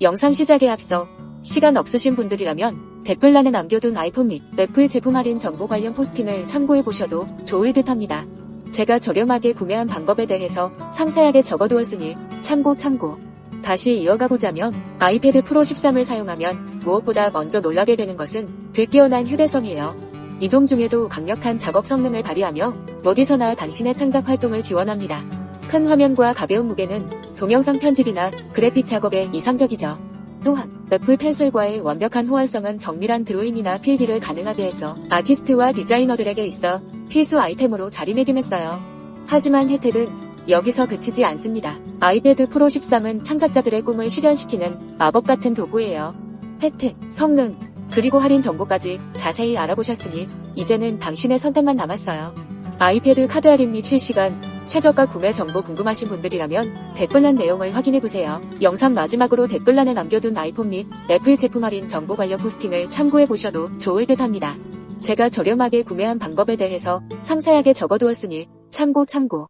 영상 시작에 앞서 시간 없으신 분들이라면 댓글란에 남겨둔 아이폰 및 애플 제품 할인 정보 관련 포스팅을 참고해 보셔도 좋을 듯 합니다. 제가 저렴하게 구매한 방법에 대해서 상세하게 적어두었으니 참고 참고. 다시 이어가 보자면 아이패드 프로 13을 사용하면 무엇보다 먼저 놀라게 되는 것은 그 뛰어난 휴대성이에요. 이동 중에도 강력한 작업 성능을 발휘하며 어디서나 당신의 창작 활동을 지원합니다. 큰 화면과 가벼운 무게는 동영상 편집이나 그래픽 작업에 이상적이죠. 또한 애플 펜슬과의 완벽한 호환성은 정밀한 드로잉이나 필기를 가능하게 해서 아티스트와 디자이너들에게 있어 필수 아이템으로 자리매김했어요. 하지만 혜택은 여기서 그치지 않습니다. 아이패드 프로 13은 창작자들의 꿈을 실현시키는 마법 같은 도구예요. 혜택, 성능, 그리고 할인 정보까지 자세히 알아보셨으니 이제는 당신의 선택만 남았어요. 아이패드 카드 할인 및 실시간 최저가 구매 정보 궁금하신 분들이라면 댓글란 내용을 확인해보세요. 영상 마지막으로 댓글란에 남겨둔 아이폰 및 애플 제품 할인 정보 관련 포스팅을 참고해보셔도 좋을 듯 합니다. 제가 저렴하게 구매한 방법에 대해서 상세하게 적어두었으니 참고 참고.